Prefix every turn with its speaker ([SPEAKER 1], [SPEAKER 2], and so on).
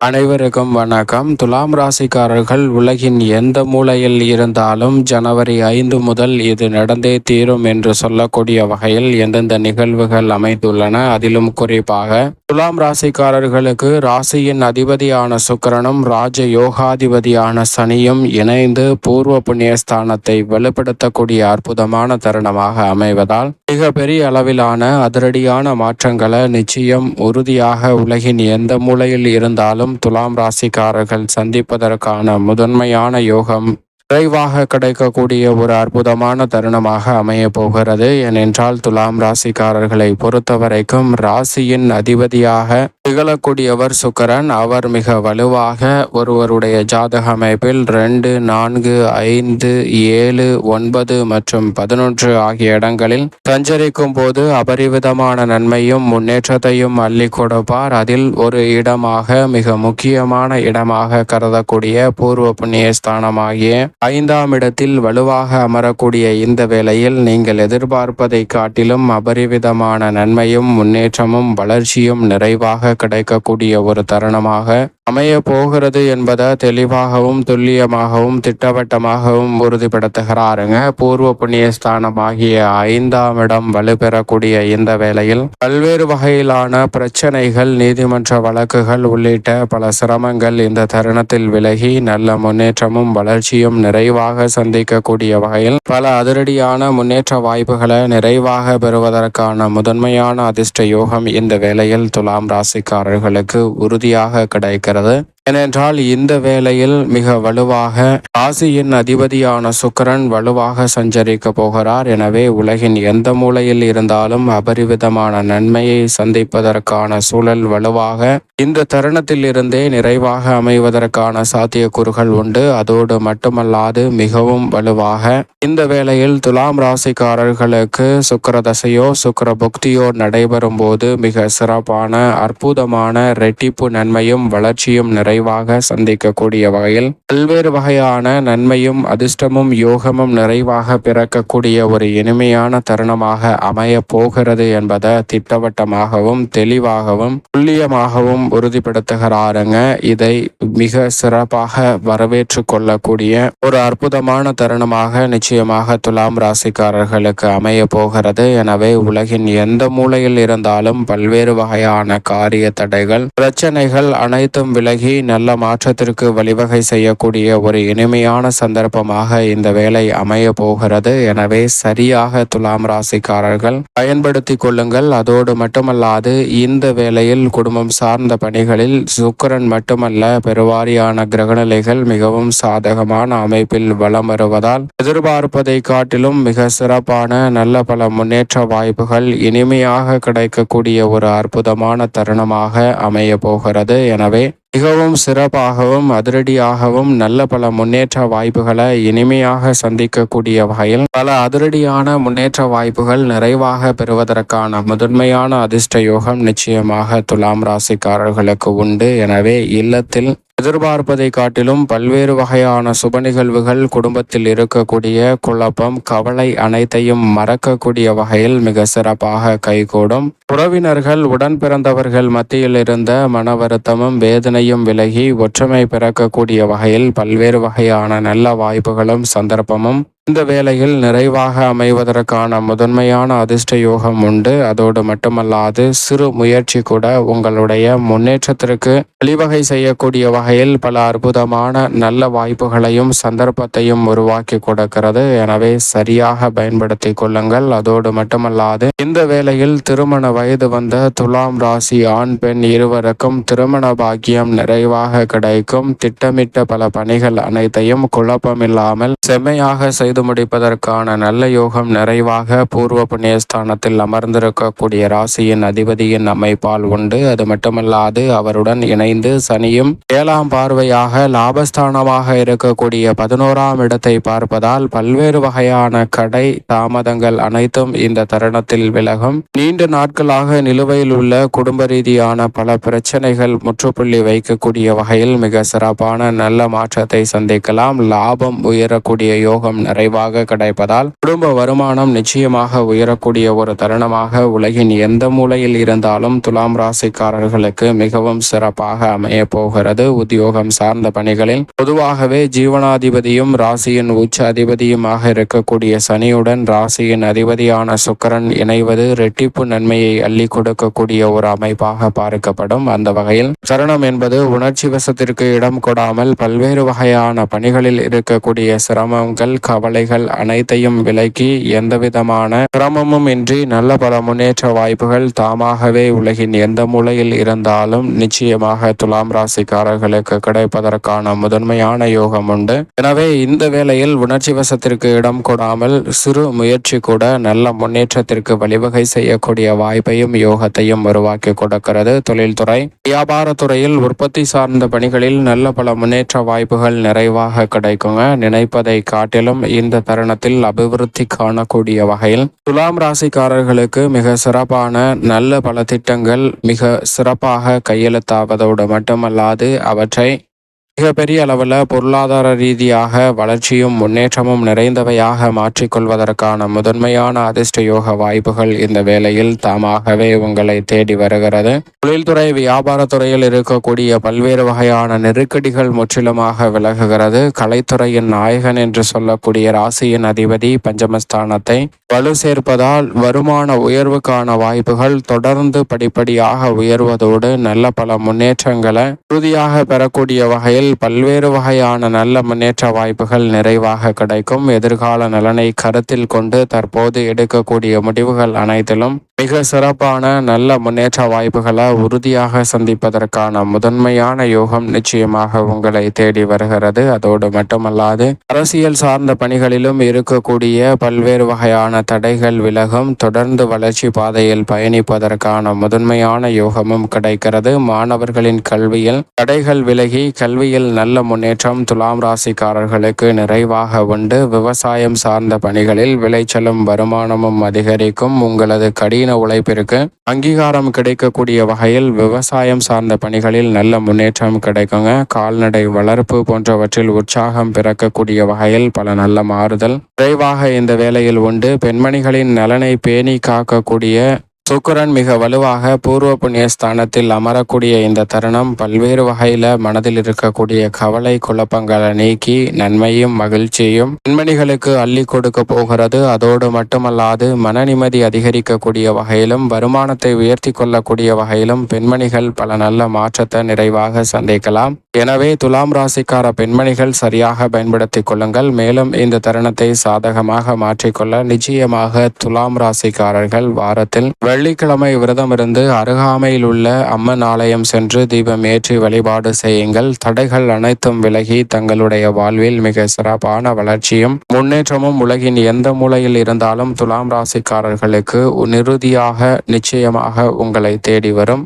[SPEAKER 1] அனைவருக்கும் வணக்கம். துலாம் ராசிக்காரர்கள் உலகின் எந்த மூலையில் இருந்தாலும் ஜனவரி ஐந்து முதல் இது நடந்தே தீரும் என்று சொல்லக்கூடிய வகையில் எந்தெந்த நிகழ்வுகள் அமைந்துள்ளன அதிலும் குறிப்பாக துலாம் ராசிக்காரர்களுக்கு ராசியின் அதிபதியான சுக்கரனும் ராஜ யோகாதிபதியான சனியும் இணைந்து பூர்வ புண்ணியஸ்தானத்தை வெளிப்படுத்தக்கூடிய அற்புதமான தருணமாக அமைவதால் மிக பெரிய அளவிலான அதிரடியான மாற்றங்களை நிச்சயம் உறுதியாக உலகின் எந்த மூலையில் இருந்தாலும் துலாம் ராசிக்காரர்கள் சந்திப்பதற்கான முதன்மையான யோகம் விரைவாக கிடைக்கக்கூடிய ஒரு அற்புதமான தருணமாக அமைய போகிறது. ஏனென்றால் துலாம் ராசிக்காரர்களை பொறுத்தவரைக்கும் ராசியின் அதிபதியாக திகழக்கூடியவர் சுக்கரன். அவர் மிக வலுவாக ஒருவருடைய ஜாதக அமைப்பில் ரெண்டு நான்கு ஐந்து ஏழு ஒன்பது மற்றும் பதினொன்று ஆகிய இடங்களில் சஞ்சரிக்கும் போது அபரிவிதமான நன்மையும் முன்னேற்றத்தையும் அள்ளி கொடுப்பார். அதில் ஒரு இடமாக மிக முக்கியமான இடமாக கருதக்கூடிய பூர்வ புண்ணிய ஸ்தானமாகிய ஐந்தாம் இடத்தில் வலுவாக அமரக்கூடிய இந்த வேளையில் நீங்கள் எதிர்பார்ப்பதை காட்டிலும் அபரிவிதமான நன்மையும் முன்னேற்றமும் வளர்ச்சியும் நிறைவாக கிடைக்கக்கூடிய ஒரு தருணமாக அமைய போகிறது என்பதை தெளிவாகவும் துல்லியமாகவும் திட்டவட்டமாகவும் உறுதிப்படுத்துகிறாருங்க. பூர்வ புண்ணிய ஸ்தானமாகிய ஐந்தாம் இடம் வலுப்பெறக்கூடிய இந்த வேளையில் பல்வேறு வகையிலான பிரச்சனைகள் நீதிமன்ற வழக்குகள் உள்ளிட்ட பல சிரமங்கள் இந்த தருணத்தில் விலகி நல்ல முன்னேற்றமும் வளர்ச்சியும் நிறைவாக சந்திக்கக்கூடிய வகையில் பல அதிரடியான முன்னேற்ற வாய்ப்புகளை நிறைவாக பெறுவதற்கான முதன்மையான அதிர்ஷ்ட யோகம் இந்த வேளையில் துலாம் ராசிக்காரர்களுக்கு உறுதியாக கிடைக்கிறது. ஏனென்றால் இந்த வேளையில் மிக வலுவாக ராசியின் அதிபதியான சுக்கரன் வலுவாக சஞ்சரிக்க போகிறார். எனவே உலகின் எந்த மூலையில் இருந்தாலும் அபரிவிதமான நன்மையை சந்திப்பதற்கான சூழல் வலுவாக இந்த தருணத்தில் இருந்தே நிறைவாக அமைவதற்கான சாத்தியக்கூறுகள் உண்டு. அதோடு மட்டுமல்லாது மிகவும் வலுவாக இந்த வேளையில் துலாம் ராசிக்காரர்களுக்கு சுக்கர தசையோ சுக்கர புக்தியோ நடைபெறும் போது மிக சிறப்பான அற்புதமான ரெட்டிப்பு நன்மையும் வளர்ச்சியும் நிறை நிறைவாக சந்திக்கக்கூடிய வகையில் பல்வேறு வகையான நன்மையும் அதிர்ஷ்டமும் யோகமும் நிறைவாக பிறக்கக்கூடிய ஒரு இனிமையான தருணமாக அமைய போகிறது என்பதை திட்டவட்டமாகவும் தெளிவாகவும் துல்லியமாகவும் உறுதிப்படுத்துகிறாருங்க. இதை மிக சிறப்பாக வரவேற்று கொள்ளக்கூடிய ஒரு அற்புதமான தருணமாக நிச்சயமாக துலாம் ராசிக்காரர்களுக்கு அமைய போகிறது. எனவே உலகின் எந்த மூலையில் இருந்தாலும் பல்வேறு வகையான காரிய தடைகள் பிரச்சனைகள் அனைத்தும் விலகி நல்ல மாற்றத்திற்கு வழிவகை செய்யக்கூடிய ஒரு இனிமையான சந்தர்ப்பமாக இந்த வேலை அமைய போகிறது. எனவே சரியாக துலாம் ராசிக்காரர்கள் பயன்படுத்தி கொள்ளுங்கள். அதோடு மட்டுமல்லாது இந்த வேளையில் குடும்பம் சார்ந்த பணிகளில் சுக்கரன் மட்டுமல்ல பெருவாரியான கிரகநிலைகள் மிகவும் சாதகமான அமைப்பில் வலம் வருவதால் எதிர்பார்ப்பதை காட்டிலும் மிக சிறப்பான நல்ல பல முன்னேற்ற வாய்ப்புகள் இனிமையாக கிடைக்கக்கூடிய ஒரு அற்புதமான தருணமாக அமைய போகிறது. எனவே மிகவும் சிறப்பாகவும் அதிரடியாகவும் நல்ல பல முன்னேற்ற வாய்ப்புகளை இனிமையாக சந்திக்கக்கூடிய வகையில் பல அதிரடியான முன்னேற்ற வாய்ப்புகள் நிறைவாக பெறுவதற்கான முதன்மையான அதிர்ஷ்ட யோகம் நிச்சயமாக துலாம் ராசிக்காரர்களுக்கு உண்டு. எனவே இல்லத்தில் எதிர்பார்ப்பதை காட்டிலும் பல்வேறு வகையான சுப நிகழ்வுகள் குடும்பத்தில் இருக்கக்கூடிய குழப்பம் கவலை அனைத்தையும் மறக்கக்கூடிய வகையில் மிக சிறப்பாக கைகூடும். உறவினர்கள் உடன் பிறந்தவர்கள் மத்தியில் இருந்த மன வருத்தமும் வேதனையும் விலகி ஒற்றுமை பிறக்கக்கூடிய வகையில் பல்வேறு வகையான நல்ல வாய்ப்புகளும் சந்தர்ப்பமும் இந்த வேளையில் நிறைவாக அமைவதற்கான முதன்மையான அதிர்ஷ்ட யோகம் உண்டு. அதோடு மட்டுமல்லாது சிறு முயற்சி கூட உங்களுடைய முன்னேற்றத்திற்கு வழிவகை செய்யக்கூடிய வகையில் பல அற்புதமான நல்ல வாய்ப்புகளையும் சந்தர்ப்பத்தையும் உருவாக்கி கொடுக்கிறது. எனவே சரியாக பயன்படுத்தி கொள்ளுங்கள். அதோடு மட்டுமல்லாது இந்த வேளையில் திருமண வயது வந்த துலாம் ராசி ஆண் பெண் இருவருக்கும் திருமண பாக்கியம் நிறைவாக கிடைக்கும். திட்டமிட்ட பல பணிகள் அனைத்தையும் குழப்பமில்லாமல் செம்மையாக செய்து செய்து முடிப்பதற்கான நல்ல யோகம் நிறைவாக பூர்வ புண்ணியஸ்தானத்தில் அமர்ந்திருக்கக்கூடிய ராசியின் அதிபதியின் அமைப்பால் உண்டு. அது மட்டுமல்லாது அவருடன் இணைந்து சனியும் ஏழாம் பார்வையாக லாபஸ்தானமாக இருக்கக்கூடிய பதினோராம் இடத்தை பார்ப்பதால் பல்வேறு வகையான கடை தாமதங்கள் அனைத்தும் இந்த தருணத்தில் விலகும். நீண்ட நாட்களாக நிலுவையில் உள்ள குடும்ப ரீதியான பல பிரச்சனைகள் முற்றுப்புள்ளி வைக்கக்கூடிய வகையில் மிக சிறப்பான நல்ல மாற்றத்தை சந்திக்கலாம். லாபம் உயரக்கூடிய யோகம் நிறைய நிறைவாக கிடைப்பதால் குடும்ப வருமானம் நிச்சயமாக உயரக்கூடிய ஒரு தருணமாக உலகின் எந்த மூலையில் இருந்தாலும் துலாம் ராசிக்காரர்களுக்கு மிகவும் சிறப்பாக அமைய போகிறது. உத்தியோகம் சார்ந்த பணிகளில் பொதுவாகவே ஜீவனாதிபதியும் ராசியின் உச்ச அதிபதியுமாக இருக்கக்கூடிய சனியுடன் ராசியின் அதிபதியான சுக்கரன் இணைவது ரெட்டிப்பு நன்மையை அள்ளி கொடுக்கக்கூடிய ஒரு அமைப்பாக பார்க்கப்படும். அந்த வகையில் சரணம் என்பது உணர்ச்சி வசத்திற்கு இடம் கொடாமல் பல்வேறு வகையான பணிகளில் இருக்கக்கூடிய சிரமங்கள் கவலைகள் அனைத்தையும் விலக்கி எந்தவிதமான சிரமமும் இன்றி நல்ல பல முன்னேற்ற வாய்ப்புகள் தாமாகவே உலகின் எந்த மூலையில் இருந்தாலும் நிச்சயமாக துலாம் ராசிக்காரர்களுக்கு கிடைப்பதற்கான முதன்மையான யோகம் உண்டு. எனவே இந்த வேளையில் உணர்ச்சி வசத்திற்கு இடம் கொடாமல் சிறு முயற்சி கூட நல்ல முன்னேற்றத்திற்கு வழிவகை செய்யக்கூடிய வாய்ப்பையும் யோகத்தையும் உருவாக்கி கொடுக்கிறது. தொழில்துறை வியாபாரத்துறையில் உற்பத்தி சார்ந்த பணிகளில் நல்ல பல முன்னேற்ற வாய்ப்புகள் நிறைவாக கிடைக்குங்க. நினைப்பதை காட்டிலும் இந்த தருணத்தில் அபிவிருத்தி காணக்கூடிய வகையில் துலாம் ராசிக்காரர்களுக்கு மிக சிறப்பான நல்ல பல திட்டங்கள் மிக சிறப்பாக கையெழுத்தாவதோடு மட்டுமல்லாது அவற்றை மிகப்பெரிய அளவில் பொருளாதார ரீதியாக வளர்ச்சியும் முன்னேற்றமும் நிறைந்தவையாக மாற்றிக்கொள்வதற்கான முதன்மையான அதிர்ஷ்ட யோக வாய்ப்புகள் இந்த வேளையில் தாமாகவே உங்களை தேடி வருகிறது. தொழில்துறை வியாபாரத்துறையில் இருக்கக்கூடிய பல்வேறு வகையான நெருக்கடிகள் முற்றிலுமாக விலகுகிறது. கலைத்துறையின் நாயகன் என்று சொல்லக்கூடிய ராசியின் அதிபதி பஞ்சமஸ்தானத்தை வலு சேர்ப்பதால் வருமான உயர்வுக்கான வாய்ப்புகள் தொடர்ந்து படிப்படியாக உயர்வதோடு நல்ல பல முன்னேற்றங்களை உறுதியாக பெறக்கூடிய வகையில் பல்வேறு வகையான நல்ல முன்னேற்ற வாய்ப்புகள் நிறைவாக கிடைக்கும். எதிர்கால நலனை கருத்தில் கொண்டு தற்போது எடுக்கக்கூடிய முடிவுகள் அனைத்திலும் மிக சிறப்பான நல்ல முன்னேற்ற வாய்ப்புகளை உறுதியாக சந்திப்பதற்கான முதன்மையான யோகம் நிச்சயமாக உங்களை தேடி வருகிறது. அதோடு மட்டுமல்லாது அரசியல் சார்ந்த பணிகளிலும் இருக்கக்கூடிய பல்வேறு வகையான தடைகள் விலகும். தொடர்ந்து வளர்ச்சி பாதையில் பயணிப்பதற்கான முதன்மையான யோகமும் கிடைக்கிறது. மாணவர்களின் கல்வியில் தடைகள் விலகி கல்வி கல்வியில் நல்ல முன்னேற்றம் துலாம் ராசிக்காரர்களுக்கு நிறைவாக உண்டு. விவசாயம் சார்ந்த பணிகளில் விளைச்சலும் வருமானமும் அதிகரிக்கும். உங்களது கடின கடின உழைப்பிற்கு அங்கீகாரம் கிடைக்கக்கூடிய வகையில் விவசாயம் சார்ந்த பணிகளில் நல்ல முன்னேற்றம் கிடைக்குங்க. கால்நடை வளர்ப்பு போன்றவற்றில் உற்சாகம் பிறக்கக்கூடிய வகையில் பல நல்ல மாறுதல் விரைவாக இந்த வேலையில் உண்டு. பெண்மணிகளின் நலனை பேணி காக்கக்கூடிய சுக்கரன் மிக வலுவாக பூர்வ புண்ணிய ஸ்தானத்தில் அமரக்கூடிய இந்த தருணம் பல்வேறு வகையில மனதில் இருக்கக்கூடிய கவலை குழப்பங்களை நீக்கி நன்மையும் மகிழ்ச்சியும் பெண்மணிகளுக்கு அள்ளி கொடுக்க போகிறது. அதோடு மட்டுமல்லாது மன நிம்மதி அதிகரிக்கக்கூடிய வகையிலும் வருமானத்தை உயர்த்தி கொள்ளக்கூடிய வகையிலும் பெண்மணிகள் பல நல்ல மாற்றத்தை நிறைவாக சந்திக்கலாம். எனவே துலாம் ராசிக்கார பெண்மணிகள் சரியாக பயன்படுத்திக் கொள்ளுங்கள். மேலும் இந்த தருணத்தை சாதகமாக மாற்றிக்கொள்ள நிச்சயமாக துலாம் ராசிக்காரர்கள் வாரத்தில் வெள்ளிக்கிழமை விரதம் இருந்து அருகாமையில் உள்ள அம்மன் ஆலயம் சென்று தீபம் ஏற்றி வழிபாடு செய்யுங்கள். தடைகள் அனைத்தும் விலகி தங்களுடைய வாழ்வில் மிக சிறப்பான வளர்ச்சியும் முன்னேற்றமும் உலகின் எந்த மூலையில் இருந்தாலும் துலாம் ராசிக்காரர்களுக்கு நிறுதியாக நிச்சயமாக உங்களை தேடி வரும்.